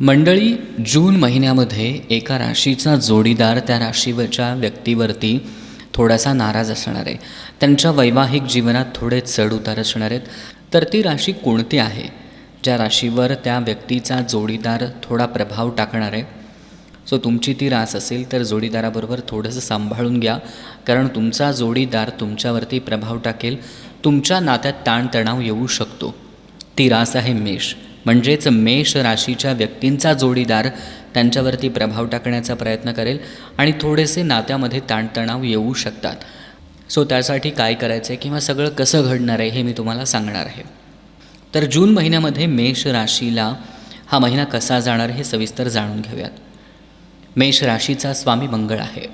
मंडळी जून महिन्यामध्ये एका राशीचा जोडीदार त्या राशीवरच्या व्यक्तीवरती थोडासा नाराज असणार आहे. त्यांच्या वैवाहिक जीवनात थोडे चढ उतार असणार आहेत. तर ती राशी कोणती आहे? ज्या राशीवर त्या व्यक्तीचा जोडीदार थोडा प्रभाव टाकणार आहे. सो तुमची ती रास असेल तर जोडीदाराबरोबर थोडंसं सांभाळून घ्या. कारण तुमचा जोडीदार तुमच्यावरती प्रभाव टाकेल. तुमच्या नात्यात ताणतणाव येऊ शकतो. ती रास आहे मेष. म्हणजेच मेष राशीच्या व्यक्तींचा जोडीदार त्यांच्यावरती प्रभाव टाकण्याचा प्रयत्न करेल आणि थोडेसे नात्यामध्ये ताणतणाव येऊ शकतात. सो त्यासाठी काय करायचं आहे किंवा सगळं कसं घडणार आहे हे मी तुम्हाला सांगणार आहे. तर जून महिन्यामध्ये मेष राशीला हा महिना कसा जाणार हे सविस्तर जाणून घेऊयात. मेष राशीचा स्वामी मंगळ आहे.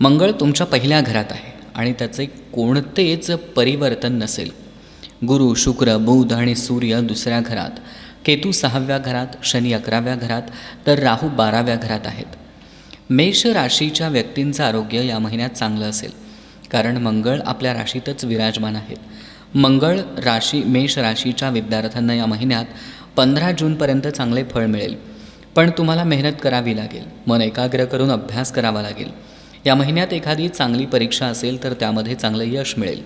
मंगळ तुमच्या पहिल्या घरात आहे आणि त्याचे कोणतेच परिवर्तन नसेल. गुरु शुक्र बुध आणि सूर्य दुसऱ्या घरात. केतू सहाव्या घरात शनी अकराव्या घरात तर राहू बाराव्या घरात आहेत. मेष राशीच्या व्यक्तींचं आरोग्य या महिन्यात चांगलं असेल. कारण मंगळ आपल्या राशीतच विराजमान आहेत. मंगळ राशी मेष राशीच्या विद्यार्थ्यांना या महिन्यात पंधरा जूनपर्यंत चांगले फळ मिळेल. पण तुम्हाला मेहनत करावी लागेल. मन एकाग्र करून अभ्यास करावा लागेल. या महिन्यात एखादी चांगली परीक्षा असेल तर त्यामध्ये चांगलं यश मिळेल.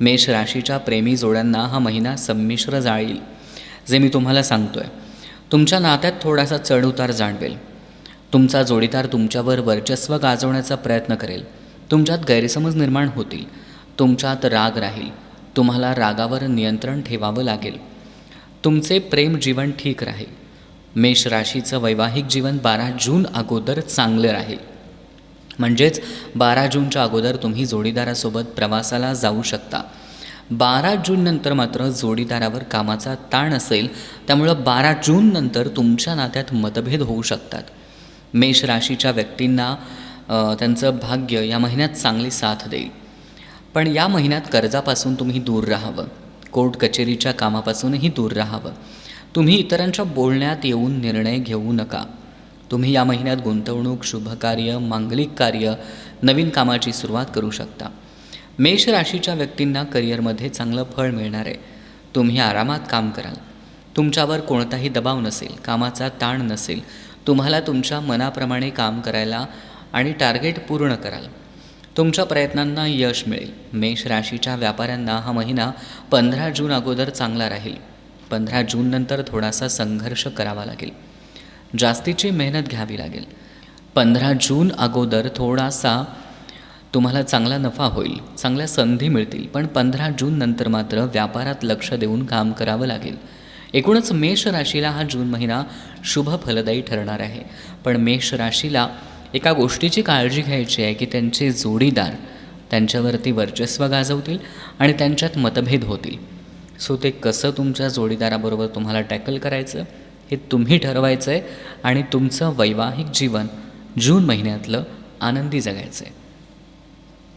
मेष राशीच्या प्रेमी जोड्यांना हा महिना संमिश्र जाळील. जे मी तुम्हाला सांगतो आहे तुमच्या नात्यात थोडासा चढउतार जाणवेल. तुमचा जोडीदार तुमच्यावर वर्चस्व गाजवण्याचा प्रयत्न करेल. तुमच्यात गैरसमज निर्माण होतील. तुमच्यात राग राहील. तुम्हाला रागावर नियंत्रण ठेवावं लागेल. तुमचे प्रेम जीवन ठीक राहील. मेष राशीचं वैवाहिक जीवन बारा जून अगोदर चांगलं राहील. म्हणजेच बारा जूनच्या अगोदर तुम्ही जोडीदारासोबत प्रवासाला जाऊ शकता. बारा जूननंतर मात्र जोडीदारावर कामाचा ताण असेल त्यामुळं बारा जूननंतर तुमच्या नात्यात मतभेद होऊ शकतात. मेष राशीच्या व्यक्तींना त्यांचं भाग्य या महिन्यात चांगली साथ देईल. पण या महिन्यात कर्जापासून तुम्ही दूर राहावं. कोर्ट कचेरीच्या कामापासूनही दूर राहावं. तुम्ही इतरांच्या बोलण्यात येऊन निर्णय घेऊ नका. तुम्ही या महिन्यात गुंतवणूक शुभकार्य मांगलिक कार्य नवीन कामाची सुरुवात करू शकता. मेष राशीच्या व्यक्तींना करिअरमध्ये चांगलं फळ मिळणार आहे. तुम्ही आरामात काम कराल. तुमच्यावर कोणताही दबाव नसेल कामाचा ताण नसेल. तुम्हाला तुमच्या मनाप्रमाणे काम करायला आणि टार्गेट पूर्ण कराल. तुमच्या प्रयत्नांना यश मिळेल. मेष राशीच्या व्यापाऱ्यांना हा महिना पंधरा जून अगोदर चांगला राहील. पंधरा जूननंतर थोडासा संघर्ष करावा लागेल. जास्तीची मेहनत घ्यावी लागेल. पंधरा जून अगोदर थोडासा तुम्हाला चांगला नफा होईल चांगल्या संधी मिळतील पण पंधरा जून नंतर मात्र व्यापारात लक्ष देऊन काम करावं लागेल. एकूणच मेष राशीला हा जून महिना शुभ फलदायी ठरणार आहे. पण मेष राशीला एका गोष्टीची काळजी घ्यायची आहे की त्यांचे जोडीदार त्यांच्यावरती वर्चस्व गाजवतील आणि त्यांच्यात मतभेद होतील. सो ते कसं तुमच्या जोडीदाराबरोबर तुम्हाला टॅकल करायचं हे तुम्ही ठरवायचं आहे आणि तुमचं वैवाहिक जीवन जून महिन्यातलं आनंदी जगायचं आहे